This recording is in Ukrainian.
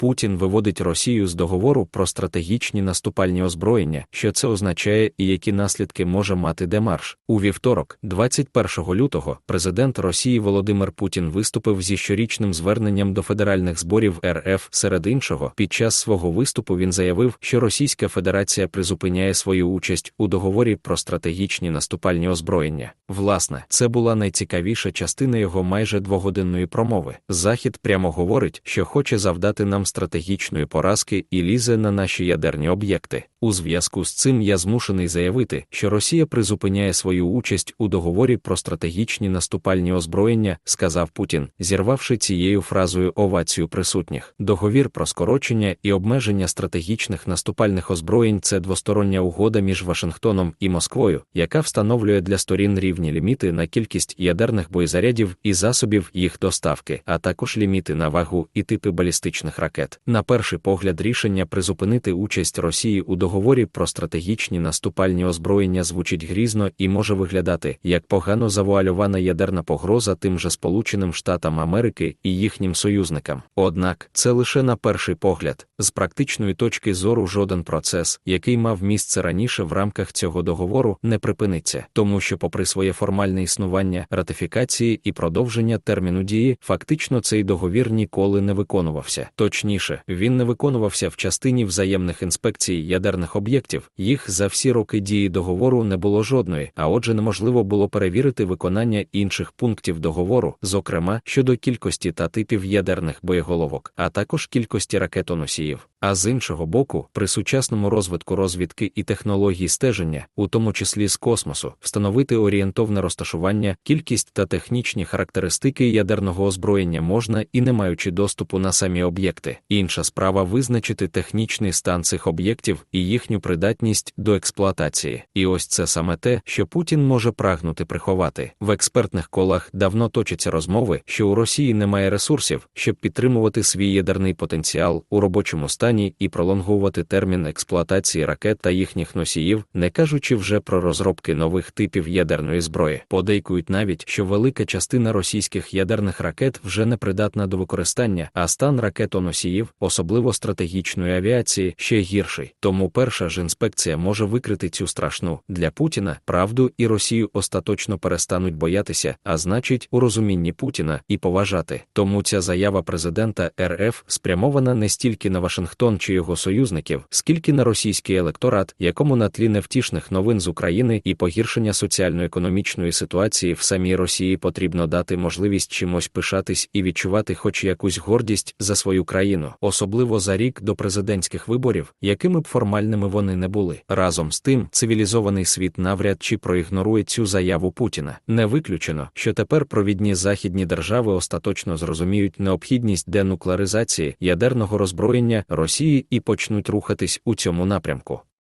Путін виводить Росію з договору про стратегічні наступальні озброєння, що це означає і які наслідки може мати демарш. У вівторок, 21 лютого, президент Росії Володимир Путін виступив зі щорічним зверненням до федеральних зборів РФ. Серед іншого, під час свого виступу він заявив, що Російська Федерація призупиняє свою участь у договорі про стратегічні наступальні озброєння. Власне, це була найцікавіша частина його майже двогодинної промови. Захід прямо говорить, що хоче завдати нам стратегічної поразки і лізе на наші ядерні об'єкти. У зв'язку з цим я змушений заявити, що Росія призупиняє свою участь у договорі про стратегічні наступальні озброєння, сказав Путін, зірвавши цією фразою овацію присутніх. Договір про скорочення і обмеження стратегічних наступальних озброєнь це двостороння угода між Вашингтоном і Москвою, яка встановлює для сторін рівні ліміти на кількість ядерних боєзарядів і засобів їх доставки, а також ліміти на вагу і типи балістичних ракет. На перший погляд, рішення призупинити участь Росії у договорі про стратегічні наступальні озброєння звучить грізно і може виглядати як погано завуальована ядерна погроза тим же Сполученим Штатам Америки і їхнім союзникам. Однак це лише на перший погляд, з практичної точки зору жоден процес, який мав місце раніше в рамках цього договору, не припиниться, тому що, попри своє формальне існування, ратифікації і продовження терміну дії, фактично цей договір ніколи не виконувався. Точніше, він не виконувався в частині взаємних інспекцій ядерних об'єктів. Їх за всі роки дії договору не було жодної, а отже, неможливо було перевірити виконання інших пунктів договору, зокрема щодо кількості та типів ядерних боєголовок, а також кількості ракетоносіїв. А з іншого боку, при сучасному розвитку розвідки і технологій стеження, у тому числі з космосу, встановити орієнтовне розташування, кількість та технічні характеристики ядерного озброєння можна і не маючи доступу на самі об'єкти. Інша справа визначити технічний стан цих об'єктів і їхню придатність до експлуатації. І ось це саме те, що Путін може прагнути приховати. В експертних колах давно точаться розмови, що у Росії немає ресурсів, щоб підтримувати свій ядерний потенціал у робочому стані і пролонгувати термін експлуатації ракет та їхніх носіїв, не кажучи вже про розробки нових типів ядерної зброї. Подейкують навіть, що велика частина російських ядерних ракет вже не придатна до використання, а стан ракетоносіїв, особливо стратегічної авіації, ще гірший. Тому перша ж інспекція може викрити цю страшну для Путіна правду і Росію остаточно перестануть боятися, а значить, у розумінні Путіна і поважати. Тому ця заява президента РФ спрямована не стільки на Вашингтон чи його союзників, скільки на російський електорат, якому на тлі невтішних новин з України і погіршення соціально-економічної ситуації в самій Росії потрібно дати можливість чимось пишатись і відчувати хоч якусь гордість за свою країну, особливо за рік до президентських виборів, якими б формальними вони не були. Разом з тим, цивілізований світ навряд чи проігнорує цю заяву Путіна. Не виключено, що тепер провідні західні держави остаточно зрозуміють необхідність денуклеаризації ядерного роззброєння Росії і почнуть рухатись у цьому напрямку.